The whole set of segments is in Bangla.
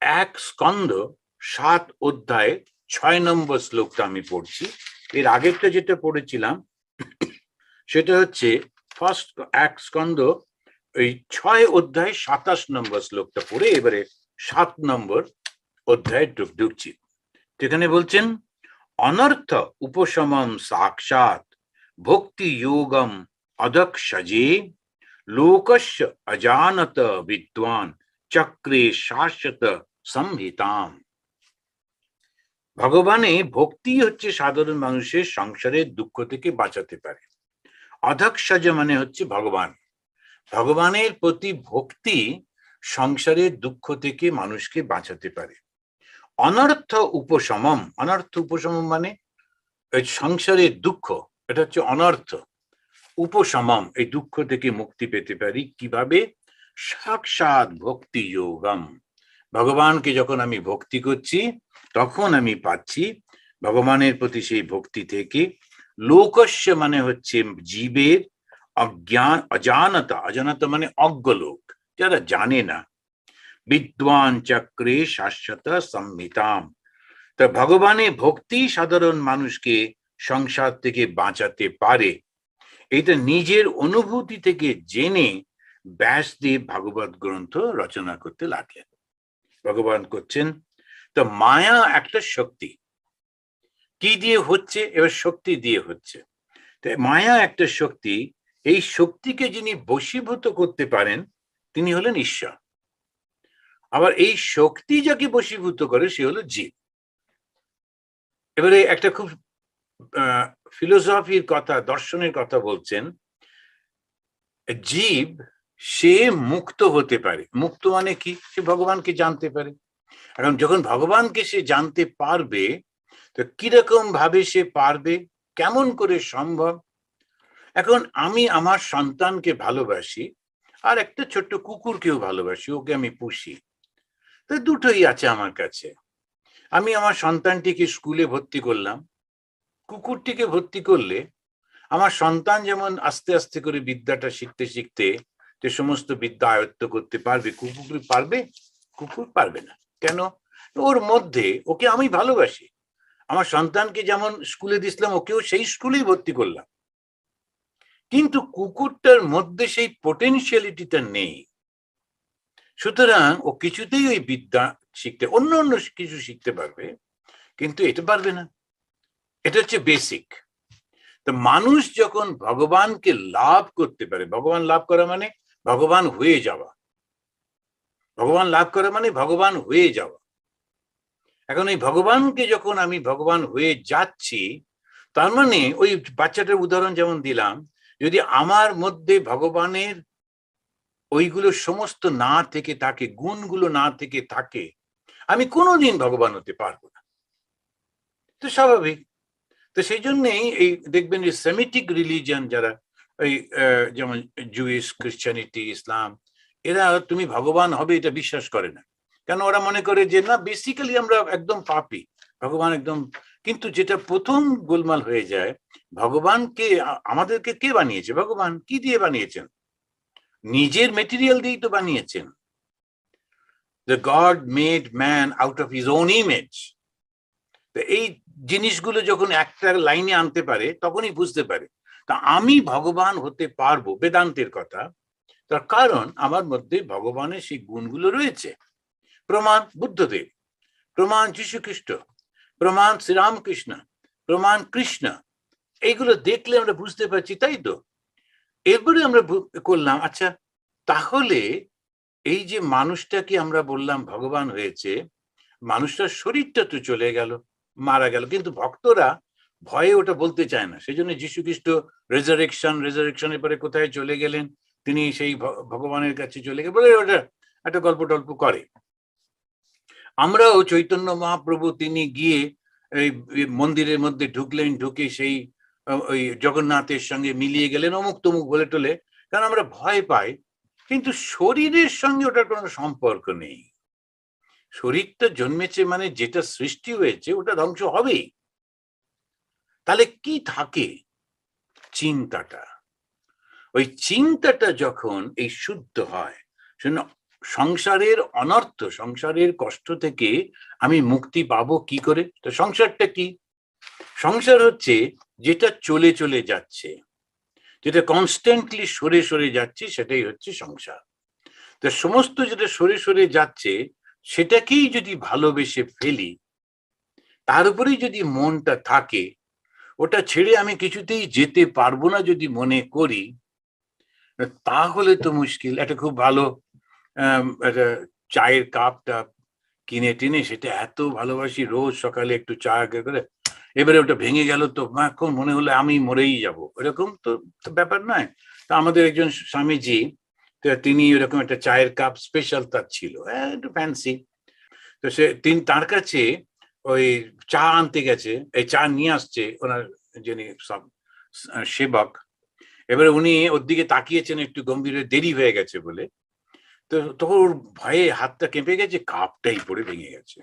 এক স্কন্দ সাত অধ্যায় ছয় নম্বর শ্লোকটা আমি পড়ছি। এর আগেরটা যেটা পড়েছিলাম, সেটা হচ্ছে ফার্স্ট এক স্কন্দ ওই ছয় অধ্যায় সাতাশ নম্বর শ্লোকটা পড়ে এবারে সাত নম্বর অধ্যায় ঢুক- ঢুকছি। সেখানে বলছেন, অনর্থ উপশমম সাক্ষাৎ ভক্তি যোগম অদক্ষজে লোকস্য অজানত বিদ্বান চক্রে শাশ্বত সংহিতাম ভগবানে ভক্তি হচ্ছে সাধারণ মানুষের সংসারের দুঃখ থেকে বাঁচাতে পারে অধক্ষজ মানে হচ্ছে ভগবান ভগবানের প্রতি ভক্তি সংসারের দুঃখ থেকে মানুষকে বাঁচাতে পারে অনর্থ উপশমম অনর্থ উপশমম মানে সংসারের দুঃখ এটা হচ্ছে অনর্থ উপশমম এই দুঃখ থেকে মুক্তি পেতে পারি কীভাবে সাক্ষাৎ ভক্তি যোগম। ভগবানকে যখন আমি ভক্তি করছি, তখন আমি পাচ্ছি ভগবানের প্রতি সেই ভক্তি থেকে। লোকস্য মানে হচ্ছে জীবের অজ্ঞান, অজানতা অজানতা মানে অজ্ঞ লোক, যারা জানে না। বিদ্বান চক্রে শাশ্বত সংহিতাম তা ভগবানের ভক্তি সাধারণ মানুষকে সংসার থেকে বাঁচাতে পারে। এটা নিজের অনুভূতি থেকে জেনে ব্যাসদেব ভাগবত গ্রন্থ রচনা করতে লাগলেন। ভগবান করছেন, তো মায়া একটা শক্তি। কি দিয়ে হচ্ছে? এবার শক্তি দিয়ে হচ্ছে। তো মায়া একটা শক্তি, এই শক্তিকে যিনি বশীভূত করতে পারেন, তিনি হলেন ঈশ্বর। আবার এই শক্তি যাকে বশীভূত করে, সে হলো জীব। এবারে একটা খুব ফিলোসফির কথা, দর্শনের কথা বলছেন, জীব সে মুক্ত হতে পারে। মুক্ত মানে কি? সে ভগবানকে জানতে পারে। এখন যখন ভগবানকে সে জানতে পারবে, তো কীরকম ভাবে সে পারবে? কেমন করে সম্ভব? এখন আমি আমার সন্তানকে ভালোবাসি, আর একটা ছোট্ট কুকুরকেও ভালোবাসি, ওকে আমি পুষি। তো দুটোই আছে আমার কাছে। আমি আমার সন্তানটিকে স্কুলে ভর্তি করলাম। কুকুরটিকে ভর্তি করলে আমার সন্তান যেমন আস্তে আস্তে করে বিদ্যাটা শিখতে শিখতে যে সমস্ত বিদ্যা আয়ত্ত করতে পারবে কুকুর পারবে কুকুর পারবে না। কেন? ওর মধ্যে ওকে আমি ভালোবাসি। আমার সন্তানকে যেমন স্কুলে দিছিলাম ওকেও সেই স্কুলেই ভর্তি করলাম। কিন্তু কুকুরটার মধ্যে সেই পোটেনশিয়ালিটিটা নেই। সুতরাং ও কিছুতেই ওই বিদ্যা শিখতে, অন্য অন্য কিছু শিখতে পারবে, কিন্তু এটা পারবে না। এটা হচ্ছে বেসিক তো মানুষ যখন ভগবানকে লাভ করতে পারে, ভগবান লাভ করা মানে ভগবান হয়ে যাওয়া। ভগবান লাভ করা মানে ভগবান হয়ে যাওয়া। এখন এই ভগবানকে যখন আমি ভগবান হয়ে যাচ্ছি, তার মানে ওই বাচ্চাটার উদাহরণ যেমন দিলাম, যদি আমার মধ্যে ভগবানের ওইগুলো সমস্ত না থেকে থাকে, গুণগুলো না থেকে থাকে, আমি কোনোদিন ভগবান হতে পারব না। তো স্বাভাবিক। তো সেই জন্যেই এই দেখবেন যে সেমিটিক রিলিজিয়ান যারা ওই যেমন জুইস খ্রিস্টানিটি ইসলাম এরা তুমি ভগবান হবে এটা বিশ্বাস করে না। কেন ওরা মনে করে যে না বেসিক্যালি আমরা একদম পাপি, ভগবান একদম, কিন্তু যেটা প্রথম গোলমাল হয়ে যায়, ভগবানকে আমাদেরকে কে বানিয়েছে? ভগবান কি দিয়ে বানিয়েছেন? নিজের মেটেরিয়াল দিয়েই তো বানিয়েছেন। The God made man out of his own image এই জিনিসগুলো যখন একটা লাইনে আনতে পারে, তখনই বুঝতে পারে। তা আমি ভগবান হতে পারব, বেদান্তের কথা। তার কারণ আমার মধ্যে ভগবানের সেই গুণগুলো রয়েছে। প্রমাণ বুদ্ধদেব, প্রমাণ যীশু খ্রিস্ট প্রমাণ শ্রীরামকৃষ্ণ, প্রমাণ কৃষ্ণ, এইগুলো দেখলে আমরা বুঝতে পারছি, তাই তো? এরপরে আমরা করলাম আচ্ছা তাহলে এই যে মানুষটাকে আমরা বললাম ভগবান হয়েছে, মানুষটার শরীরটা তো চলে গেল, মারা গেল, কিন্তু ভক্তরা ভয়ে ওটা বলতে চায় না। সেই জন্য যীশু খ্রিস্ট রেজারেকশন রেজারেকশনের পরে কোথায় চলে গেলেন? তিনি সেই ভগবানের কাছে চলে গেলেন। বলে ওটা একটা গল্প টল্প করে। আমরাও চৈতন্য মহাপ্রভু তিনি গিয়ে এই মন্দিরের মধ্যে ঢুকলেন, ঢুকে সেই ওই জগন্নাথের সঙ্গে মিলিয়ে গেলেন অমুক তমুক বলে টলে। কারণ আমরা ভয় পাই, কিন্তু শরীরের সঙ্গে ওটার কোনো সম্পর্ক নেই। শরীরটা জন্মেছে মানে যেটা সৃষ্টি হয়েছে, ওটা ধ্বংস হবেই। তাহলে কি থাকে? চিন্তাটা। ওই চিন্তাটা যখন এই শুদ্ধ হয় শুনে সংসারের অনর্থ, সংসারের কষ্ট থেকে আমি মুক্তি পাবো কি করে? তো সংসারটা কি? সংসার হচ্ছে যেটা চলে চলে যাচ্ছে, যেটা কনস্ট্যান্টলি সরে সরে যাচ্ছে, সেটাই হচ্ছে সংসার। তো সমস্ত যেটা সরে সরে যাচ্ছে, সেটাকেই যদি ভালোবেসে ফেলি, তার উপরেই যদি মনটা থাকে ওটা ছেড়ে আমি কিছুতেই যেতে পারব না যদি মনে করি। তাহলে তো মুশকিল। একটা খুব ভালো চায়ের কাপটা কিনে টিনে সেটা এত ভালোবাসি রোজ সকালে একটু চা করে। এবারে ওটা ভেঙে গেল তো এখন মনে হলে আমি মরেই যাব। এরকম তো ব্যাপার নয়। তা আমাদের একজন স্বামীজি তিনি এরকম একটা চায়ের কাপ স্পেশাল তার ছিল। হ্যাঁ, একটু ফ্যান্সি তো সে তিনি তার কাছে ওই চা আনতে গেছে, এই চা নিয়ে আসছে ওনার যিনি সব সেবক। এবারে উনি ওর দিকে তাকিয়েছেন, একটু গম্ভীর, দেরি হয়ে গেছে বলে। তো তখন ওর ভয়ে হাতটা কেঁপে গেছে, কাপটাই পড়ে ভেঙে গেছে।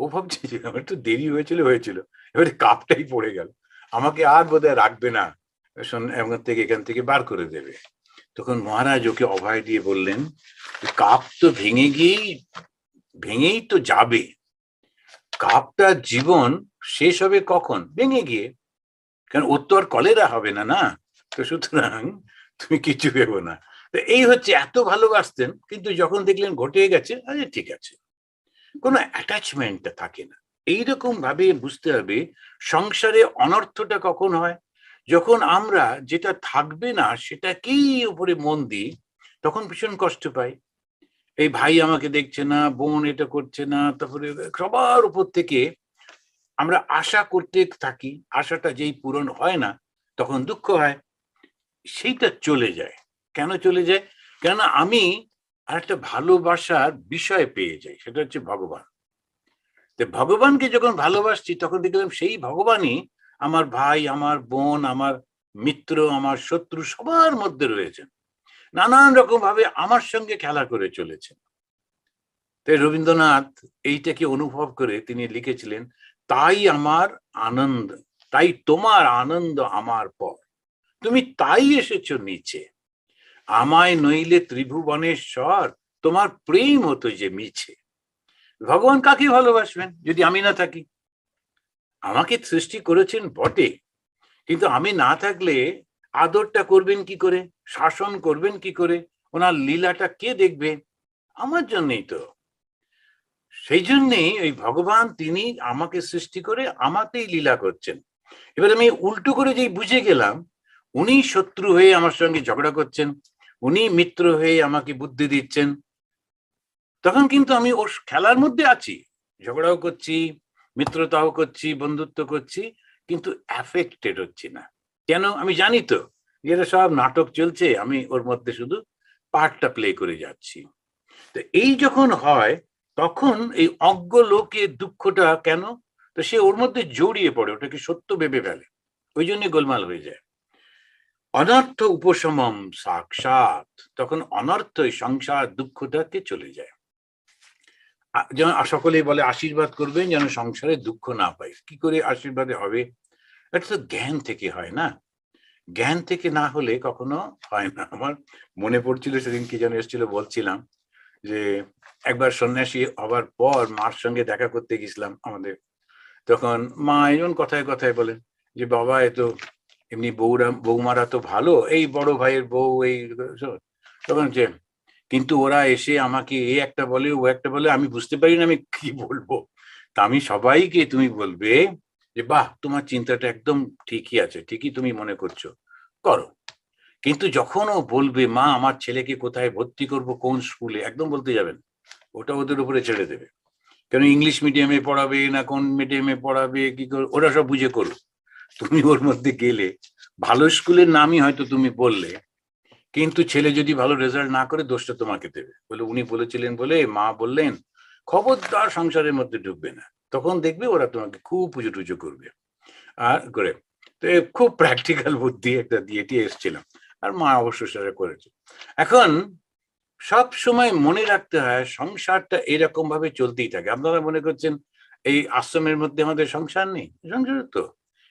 ও ভাবছে যে আমার তো দেরি হয়েছিল হয়েছিল। এবারে কাপটাই পড়ে গেল। আমাকে আর বোধহয় রাখবে না। এখান থেকে এখান থেকে বার করে দেবে। তখন মহারাজ ওকে অভয় দিয়ে বললেন, কাপ তো ভেঙে গিয়েই, ভেঙেই তো যাবে। কাপটার জীবন শেষ হবে কখন? ভেঙে গিয়ে। কারণ আর কলেরা হবে না না? তো সুতরাং তুমি কিছু ভেবো না। তো এই হচ্ছে, এত ভালোবাসতেন, কিন্তু যখন দেখলেন ঘটে গেছে, আরে ঠিক আছে। কোনো অ্যাটাচমেন্টটা থাকে না। এইরকম ভাবে বুঝতে হবে, সংসারে অনর্থটা কখন হয়? যখন আমরা যেটা থাকবে না, সেটাকেই উপরে মন দিই, তখন ভীষণ কষ্ট পাই। এই ভাই আমাকে দেখছে না, বোন এটা করছে না, তারপরে সবার উপর থেকে আমরা আশা করতে থাকি, আশাটা যেই পূরণ হয় না, তখন দুঃখ হয়, সেইটা চলে যায়। কেন চলে যায়? কেন আমি আর একটা ভালোবাসার বিষয় পেয়ে যাই, সেটা হচ্ছে ভগবান। তো ভগবানকে যখন ভালোবাসছি, তখন দেখলাম সেই ভগবানই আমার ভাই, আমার বোন, আমার মিত্র, আমার শত্রু সবার মধ্যে রয়েছেন। নানান রকম ভাবে আমার সঙ্গে খেলা করে চলেছেন। তাই রবীন্দ্রনাথ এইটাকে অনুভব করে তিনি লিখেছিলেন, তাই আমার আনন্দ, তাই তোমার আনন্দ আমার পর। তুমি তাই এসেছ নিচে। আমায় নইলে ত্রিভুবনের স্বর তোমার প্রেম হতো যে মিছে। ভগবান কাকে ভালোবাসবেন যদি আমি না থাকি? আমাকে সৃষ্টি করেছেন বটে। কিন্তু আমি না থাকলে আদরটা করবেন কি করে? শাসন করবেন কি করে? ওনার লীলাটা কে দেখবে? আমার জন্যই তো। সেই জন্যেই ওই ভগবান তিনি আমাকে সৃষ্টি করে আমাতেই লীলা করছেন। এবার আমি উল্টো করে যেই বুঝে গেলাম উনি শত্রু হয়ে আমার সঙ্গে ঝগড়া করছেন উনি মিত্র হয়ে আমাকে বুদ্ধি দিচ্ছেন। তখন কিন্তু আমি ওর খেলার মধ্যে আছি। ঝগড়াও করছি, মিত্রতাও করছি, বন্ধুত্ব করছি, কিন্তু অ্যাফেক্টেড হচ্ছি না। কেন? আমি জানি তো। যেটা সব নাটক চলছে, আমি ওর মধ্যে শুধু পার্টটা প্লে করে যাচ্ছি। তো এই যখন হয়, তখন এই অজ্ঞ লোকের দুঃখটা কেন? তো সে ওর মধ্যে জড়িয়ে পড়ে, ওটাকে সত্য ভেবে ফেলে। ওই জন্য গোলমাল হয়ে যায়। অনর্থ উপশমম সাক্ষাৎ, তখন অনর্থ সংসার দুঃখটাকে চলে যায়। যেন সকলেই বলে, আশীর্বাদ করবেন যেন সংসারে দুঃখ না পাই। কি করে আশীর্বাদে হবে? এটা তো জ্ঞান থেকে হয় না। জ্ঞান থেকে না হলে কখনো হয় না। আমার মনে পড়ছিল, সেদিন কি যেন এসেছিল বলছিলাম যে, একবার সন্ন্যাসী হবার পর মার সঙ্গে দেখা করতে গেছিলাম আমাদের। তখন মা এমন কথায় কথায় বলেন যে, বাবা, এ তো এমনি বউরা বৌমারা তো ভালো, এই বড় ভাইয়ের বউ, এই তখন যে, কিন্তু ওরা এসে আমাকে এ একটা বলে, ও একটা বলে, আমি বুঝতে পারি না আমি কি বলব। তা আমি সবাইকে তুমি বলবে যে, বাহ, তোমার চিন্তাটা একদম ঠিকই আছে, ঠিকই তুমি মনে করছ। করো। কিন্তু যখন ও বলবে, মা, আমার ছেলেকে কোথায় ভর্তি করব, কোন স্কুলে? একদম বলতে যাবেন ওটা ওদের উপরে ছেড়ে দেবে। কেন, ইংলিশ মিডিয়ামে পড়াবে না কোন মিডিয়ামে পড়াবে, কি করে, ওরা সব বুঝে করো তুমি ওর মধ্যে গেলে, ভালো স্কুলের নামই হয়তো তুমি বললে, কিন্তু ছেলে যদি ভালো রেজাল্ট না করে, দোষটা তোমাকে দেবে। বলে, উনি বলেছিলেন বলে মা বললেন, খবরদার সংসারের মধ্যে ঢুকবে না। তখন দেখবে ওরা তোমাকে খুব পুজো টুজো করবে। আর করে, তো খুব প্র্যাকটিক্যাল বুদ্ধি একটা দিয়ে দিয়ে এসছিলাম। আর মা অবশ্য সেটা করেছে। এখন সব সময় মনে রাখতে হয় সংসারটা এরকম ভাবে চলতেই থাকে। আপনারা মনে করছেন এই আশ্রমের মধ্যে আমাদের সংসার নেই? সংসার তো।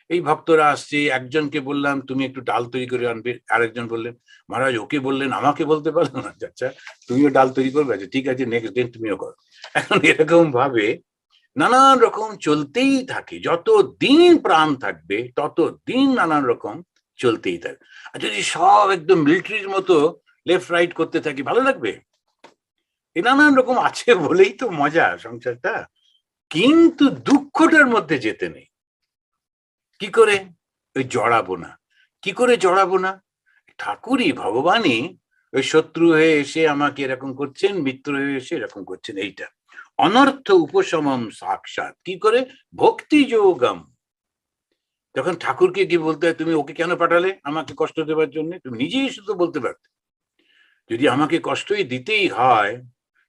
এই ভক্তরা আসছে, একজনকে বললাম, তুমি একটু ডাল তৈরি করে আনবে। আরেকজন বললেন, মহারাজ, ওকে বললেন, আমাকে বলতে পারল না? আচ্ছা তুমিও ডাল তৈরি করবে? আচ্ছা ঠিক আছে নেক্সট দিন তুমিও করো। এখন এরকম ভাবে নানান রকম চলতেই থাকে। যত দিন প্রাণ থাকবে তত দিন নানান রকম চলতেই থাকে। আর যদি সব একদম মিলিটারির মতো লেফট রাইট করতে থাকি, ভালো লাগবে? এই নানান রকম আছে বলেই তো মজা সংসারটা। কিন্তু দুঃখটার মধ্যে যেতে নেই। কি করে? ওই জড়াবো না। কি করে জড়াবো না? ঠাকুরই, ভগবানই ওই শত্রু হয়ে এসে আমাকে এরকম করছেন, মিত্র হয়ে এসে এরকম করছেন, এইটা। অনর্থ উপশমম সাক্ষাৎ। কি করে? ভক্তি যোগম। যখন ঠাকুরকে কি বলতে তুমি ওকে কেন পাঠালে? আমাকে কষ্ট দেবার জন্য? তুমি নিজেই শুধু বলতে পারতে। যদি আমাকে কষ্টই দিতেই হয়,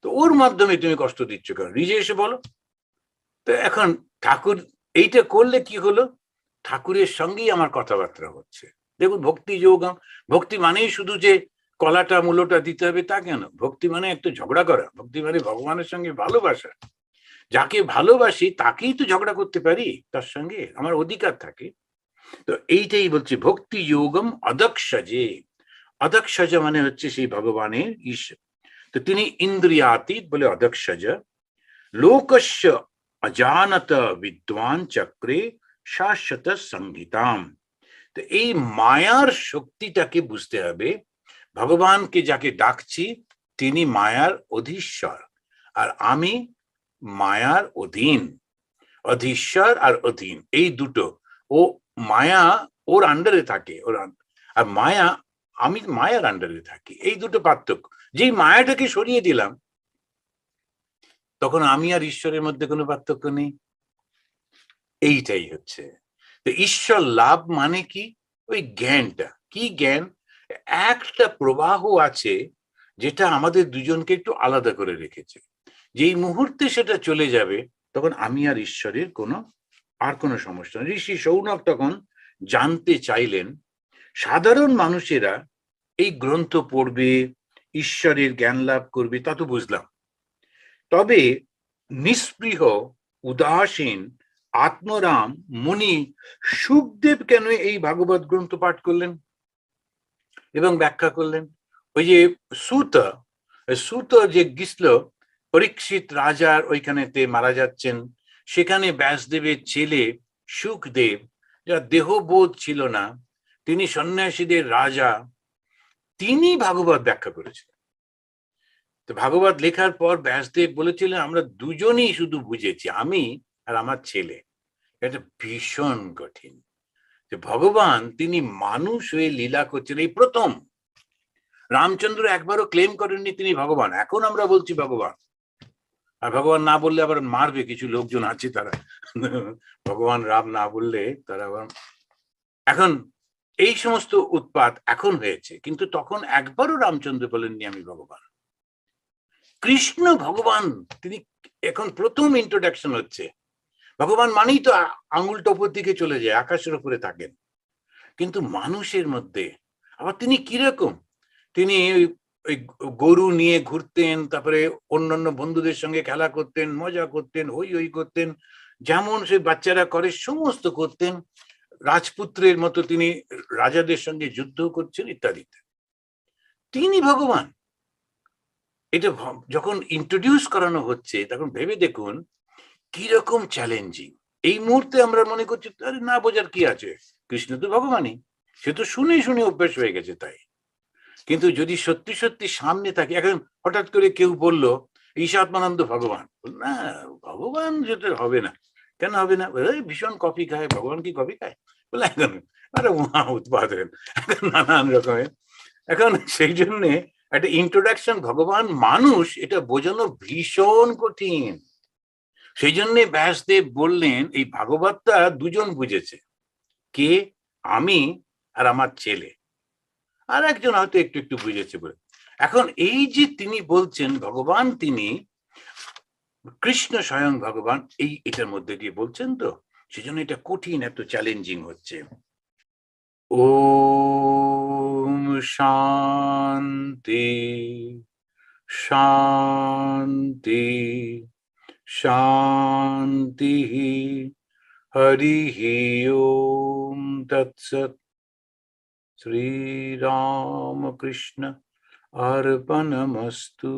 তো ওর মাধ্যমে তুমি কষ্ট দিচ্ছ কেন? নিজে এসে বলো। তো এখন ঠাকুর এইটা করলে কি হলো? ঠাকুরের সঙ্গেই আমার কথাবার্তা হচ্ছে। দেখুন, ভক্তি যোগম। ভক্তি মানেই শুধু যে কলাটা মূলটা দিতে হবে তা কেন? ভক্তি মানে একটু ঝগড়া করা। ভক্তি মানে ভগবানের সঙ্গে ভালোবাসা। যাকে ভালোবাসি তাকেই তো ঝগড়া করতে পারি, তার সঙ্গে আমার অধিকার থাকে। তো এইটাই বলছে ভক্তি যোগম অদক্ষজে অদক্ষজ মানে হচ্ছে সেই ভগবানের ঈশ্বর। তো তিনি ইন্দ্রিয়াতীত বলে অদক্ষজ লোকস্য অজানত বিদ্বান চক্রে শাশ্বত সংহিতাম। তো এই মায়ার শক্তিটাকে বুঝতে হবে। ভগবানকে যাকে ডাকছি, তিনি মায়ার অধীশ্বর। আর আমি মায়ার অধীন, অধীশ্বর আর অধীন, এই দুটো। ও মায়া ওর আন্ডারে থাকে, ওর আর মায়া, আমি মায়ার আন্ডারে থাকি, এই দুটো পার্থক্য। যেই মায়াটাকে সরিয়ে দিলাম, তখন আমি আর ঈশ্বরের মধ্যে কোনো পার্থক্য নেই। এইটাই হচ্ছে। তো ঈশ্বর লাভ মানে কি? ওই জ্ঞানটা। কি জ্ঞান? একটা প্রবাহ আছে যেটা আমাদের দুজনকে একটু আলাদা করে রেখেছে। যেই মুহূর্তে সেটা চলে যাবে, তখন আমি আর ঈশ্বরের কোনো, আর কোনো সমস্যা নেই। ঋষি সৌনক তখন জানতে চাইলেন, সাধারণ মানুষেরা এই গ্রন্থ পড়বে, ঈশ্বরের জ্ঞান লাভ করবে, তা তো বুঝলাম। তবে নিস্পৃহ, উদাসীন, আত্মরাম, মুনি সুখদেব কেন এই ভাগবত গ্রন্থ পাঠ করলেন? এবং ব্যাখ্যা করলেন। ওই যে সুত সুত যে গিসল, পরীক্ষিত রাজার ওইখানেতে মারা যাচ্ছেন। সেখানে ব্যাসদেবের ছেলে সুখদেব, যার দেহবোধ ছিল না, তিনি সন্ন্যাসীদের রাজা। তিনি ভাগবত ব্যাখ্যা করেছিলেন। তো ভাগবত লেখার পর ব্যাসদেব বলেছিলেন, আমরা দুজনেই শুধু বুঝেছি, আমি আর আমার ছেলে। এটা ভীষণ কঠিন। যে ভগবান, তিনি মানুষ হয়ে লীলা করছেন, এই প্রথম। রামচন্দ্র একবারও ক্লেম করেননি তিনি ভগবান। এখন আমরা বলছি ভগবান। আর ভগবান না বললে আবার মারবে কিছু লোকজন আছে তারা। ভগবান রাম না বললে তারা আবার এখন এই সমস্ত উৎপাত এখন হয়েছে, কিন্তু তখন একবারও রামচন্দ্র বলেননি আমি ভগবান। কৃষ্ণ ভগবান, তিনি এখন প্রথম ইন্ট্রোডাকশন হচ্ছে। ভগবান মানেই তো আঙুলটা উপর দিকে চলে যায়, আকাশের উপরে থাকেন। কিন্তু মানুষের মধ্যে আবার তিনি কীরকম? তিনি ওই গরু নিয়ে ঘুরতেন, তারপরে অন্যান্য বন্ধুদের সঙ্গে খেলা করতেন, মজা করতেন, হই হই করতেন, যেমন সে বাচ্চারা করে সমস্ত করতেন, রাজপুত্রের মতো তিনি রাজাদের সঙ্গে যুদ্ধ করছেন, ইত্যাদি। তিনি ভগবান। এটা যখন ইন্ট্রোডিউস করানো হচ্ছে, তখন ভেবে দেখুন কীরকম চ্যালেঞ্জিং এই মুহূর্তে আমরা মনে করছি, আরে না বোঝার কি আছে? কৃষ্ণ তো ভগবানই। সে তো শুনে শুনে অভ্যাস হয়ে গেছে তাই। কিন্তু যদি সত্যি সত্যি সামনে থাকে এখন হঠাৎ করে কেউ বলল ঈশাত্মানন্দ ভগবান। না, ভগবান যেটা হবে না। কেন হবে না? ভীষণ কফি খায়। ভগবান কি কফি খায়? বলে এখন আরে মহা উৎপাদন এখন নানান রকমের। এখন সেই জন্যে একটা ইন্ট্রোডাকশন ভগবান মানুষ, এটা বোঝানো ভীষণ কঠিন। সেই জন্যে ব্যাসদেব বললেন, এই ভাগবতটা দুজন বুঝেছে। কে? আমি আর আমার ছেলে। আর একজন হয়তো একটু একটু বুঝেছে বলে। এখন এই যে তিনি বলছেন, ভগবান তিনি, কৃষ্ণ স্বয়ং ভগবান, এই এটার মধ্যে দিয়ে বলছেন তো, সেজন্য এটা কঠিন, এত চ্যালেঞ্জিং হচ্ছে। ও শান্তি শান্তি। शान्तिः। हरिः ॐ तत्सत्। श्रीरामकृष्ण अर्पणमस्तु।